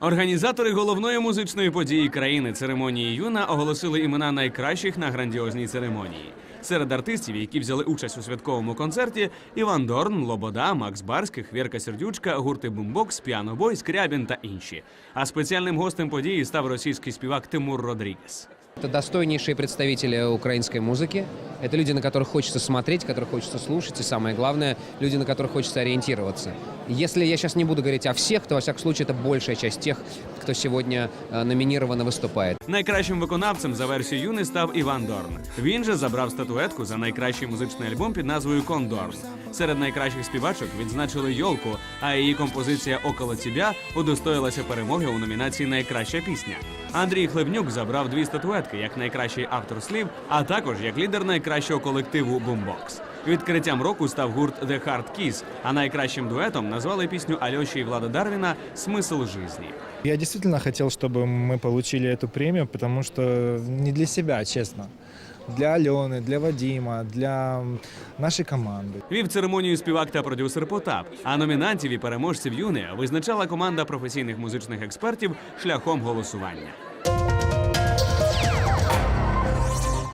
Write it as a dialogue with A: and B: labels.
A: Організатори головної музичної події країни церемонії Юна оголосили імена найкращих на грандіозній церемонії. Серед артистів, які взяли участь у святковому концерті, Іван Дорн, Лобода, Макс Барських, Вірка Сердючка, гурти Бумбокс, Піанобой, Скрябін та інші. А спеціальним гостем події став російський співак Тимур Родрігес.
B: Это достойнейшие представители украинской музыки. Это люди, на которых хочется смотреть, которых хочется слушать, и самое главное, люди, на которых хочется ориентироваться. Если я сейчас не буду говорить о всех, то, во всяком случае, это большая часть тех, кто сегодня э, номинирован и выступает.
A: Найкращим виконавцем за версією Юни став Іван Дорн. Він же забрав статуетку за найкращий музичний альбом під назвою Кондорн. Серед найкращих співачок відзначили Йолку, а її композиція Около Тібя удостоїлася перемоги у номінації Найкраща пісня. Андрій Хлебнюк забрав дві статуетки як найкращий автор слів, а також як лідер найкращого колективу Бумбокс. Відкриттям року став гурт The Hard Kiss, а найкращим дуетом назвали пісню Альоші і Влада Дарвіна Смисл жизни.
C: Я действительно хотел, чтобы мы получили эту премию, потому что не для себя, честно. Для Альони, для Вадима, для нашої команди.
A: Вів церемонію співак та продюсер Потап. А номінантів і переможців юни визначала команда професійних музичних експертів шляхом голосування.